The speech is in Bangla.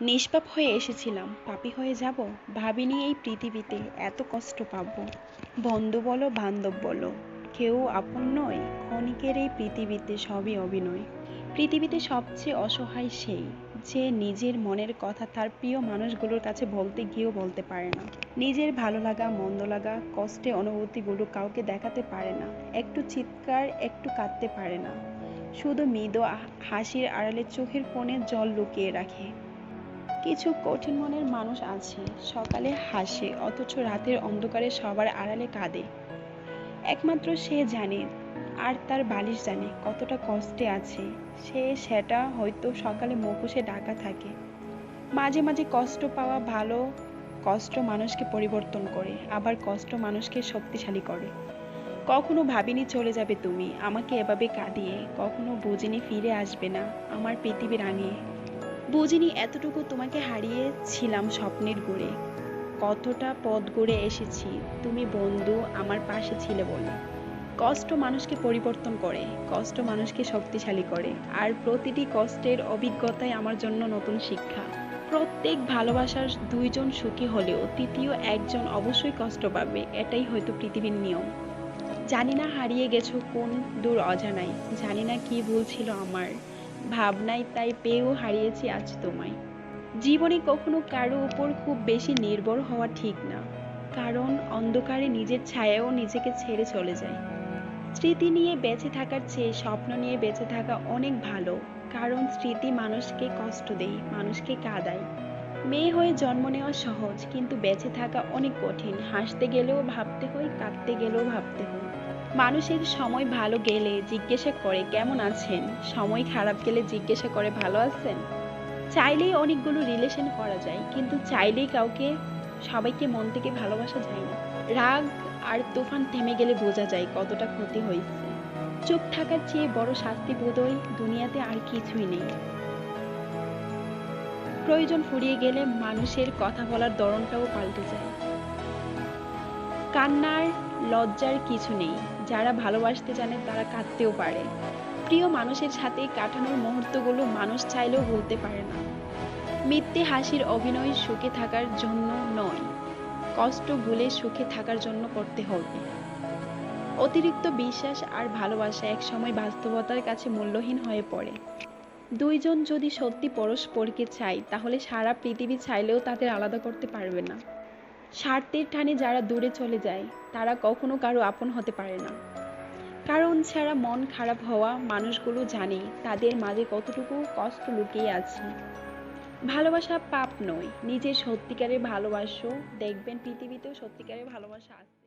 নিষ্পাপ হয়ে এসেছিলাম। পাপী হয়ে যাব? ভাবিনি এই পৃথিবীতে এত কষ্ট পাবো। বন্ধু বলো, বান্ধব বলো, কেউ আপন নয়, ক্ষণিকের এই পৃথিবীতে সবই অভিনয়। পৃথিবীতে সবচেয়ে অসহায় সেই, যে নিজের মনের কথা তার প্রিয় মানুষগুলোর কাছে বলতে গিয়েও বলতে পারে না। নিজের ভালো লাগা, মন্দ লাগা, কষ্টে অনুভূতিগুলো কাউকে দেখাতে পারে না, একটু চিৎকার, একটু কাঁদতে পারে না। শুধু মৃদু হাসির আড়ালে চোখের কোণে জল লুকিয়ে রাখে। কিছু কঠিন মনের মানুষ আছে। সকালে হাসে, অথচ রাতের অন্ধকারে সবার আড়ালে কাঁদে। একমাত্র সে জানে, আর তার বালিশ জানে কতটা কষ্টে আছে। সে, সেটা হয়তো সকালে মুখোশে ঢাকা থাকে। মাঝে মাঝে কষ্ট পাওয়া ভালো কষ্ট মানুষকে পরিবর্তন করে, আবার কষ্ট মানুষকে শক্তিশালী করে। কখনো ভাবিনি চলে যাবে তুমি, আমাকে এভাবে কাঁদিয়ে, কখনো বুঝিনি ফিরে আসবে না, আমার পৃথিবী রাঙিয়ে। বুঝিনি এতটুকু তোমাকে হারিয়েছিলাম স্বপ্নের গড়ে। কতটা পথ গড়ে এসেছি, তুমি বন্ধু আমার পাশে ছিলে বলে। কষ্ট মানুষকে পরিবর্তন করে, কষ্ট মানুষকে শক্তিশালী করে, আর প্রতিটি কষ্টের অভিজ্ঞতাই আমার জন্য নতুন শিক্ষা। প্রত্যেক ভালোবাসার দুইজন সুখী হলেও তৃতীয় একজন অবশ্যই কষ্ট পাবে, এটাই হয়তো পৃথিবীর নিয়ম। জানি না হারিয়ে গেছো কোন দূর অজানায়, জানি না কি ভুল ছিল আমার। ভাবনায় তাই পেয়েও হারিয়েছি আজ তোমায়। জীবনে কখনো কারও উপর খুব বেশি নির্ভর হওয়া ঠিক না, কারণ অন্ধকারে নিজের ছায়াও নিজেকে ছেড়ে চলে যায়। স্মৃতি নিয়ে বেঁচে থাকার চেয়ে স্বপ্ন নিয়ে বেঁচে থাকা অনেক ভালো, কারণ স্মৃতি মানুষকে কষ্ট দেয়, মানুষকে কাঁদায়। মেয়ে হয়ে জন্ম নেওয়া সহজ, কিন্তু বেঁচে থাকা অনেক কঠিন, হাসতে গেলেও ভাবতে হয়, কাঁদতে গেলেও ভাবতে হয়। মানুষের সময় ভালো গেলে জিজ্ঞাসা করে, কেমন আছেন? সময় খারাপ গেলে জিজ্ঞাসা করে, ভালো আছেন? চাইলেই অনেকগুলো রিলেশন করা যায়, কিন্তু চাইলেই কাউকে, সবাইকে মন থেকে ভালোবাসা যায় না। রাগ আর তুফান থেমে গেলে বোঝা যায় কতটা ক্ষতি হয়েছে। চুপ থাকার চেয়ে বড় শাস্তি বোধহয় দুনিয়াতে আর কিছুই নেই। প্রয়োজন ফুরিয়ে গেলে মানুষের কথা বলার ধরনটাও পাল্টে যায়। কান্নার লজ্জার কিছু নেই। যারা ভালোবাসতে জানে তারা কাঁদতেও পারে। প্রিয় মানুষের সাথে কাটানোর মুহূর্তগুলো মানুষ চাইলেও ভুলতে পারে না। মিথ্যে হাসির অভিনয় সুখে থাকার জন্য নয়। কষ্ট ভুলে সুখে থাকার জন্য করতে হবে। অতিরিক্ত বিশ্বাস আর ভালোবাসা একসময় বাস্তবতার কাছে মূল্যহীন হয়ে পড়ে। দুইজন যদি সত্যি পরস্পরকে চায়, তাহলে সারা পৃথিবী চাইলেও তাদের আলাদা করতে পারবে না। স্বার্থের টানে যারা দূরে চলে যায়, তারা কখনো কারও আপন হতে পারে না। কারণ ছাড়া মন খারাপ হওয়া মানুষগুলো জানে তাদের মাঝে কতটুকু কষ্ট লুকিয়ে আছে। ভালোবাসা পাপ নয়, নিজের সত্যিকারের ভালোবাসো। দেখবেন পৃথিবীতেও সত্যিকারের ভালোবাসা আছে।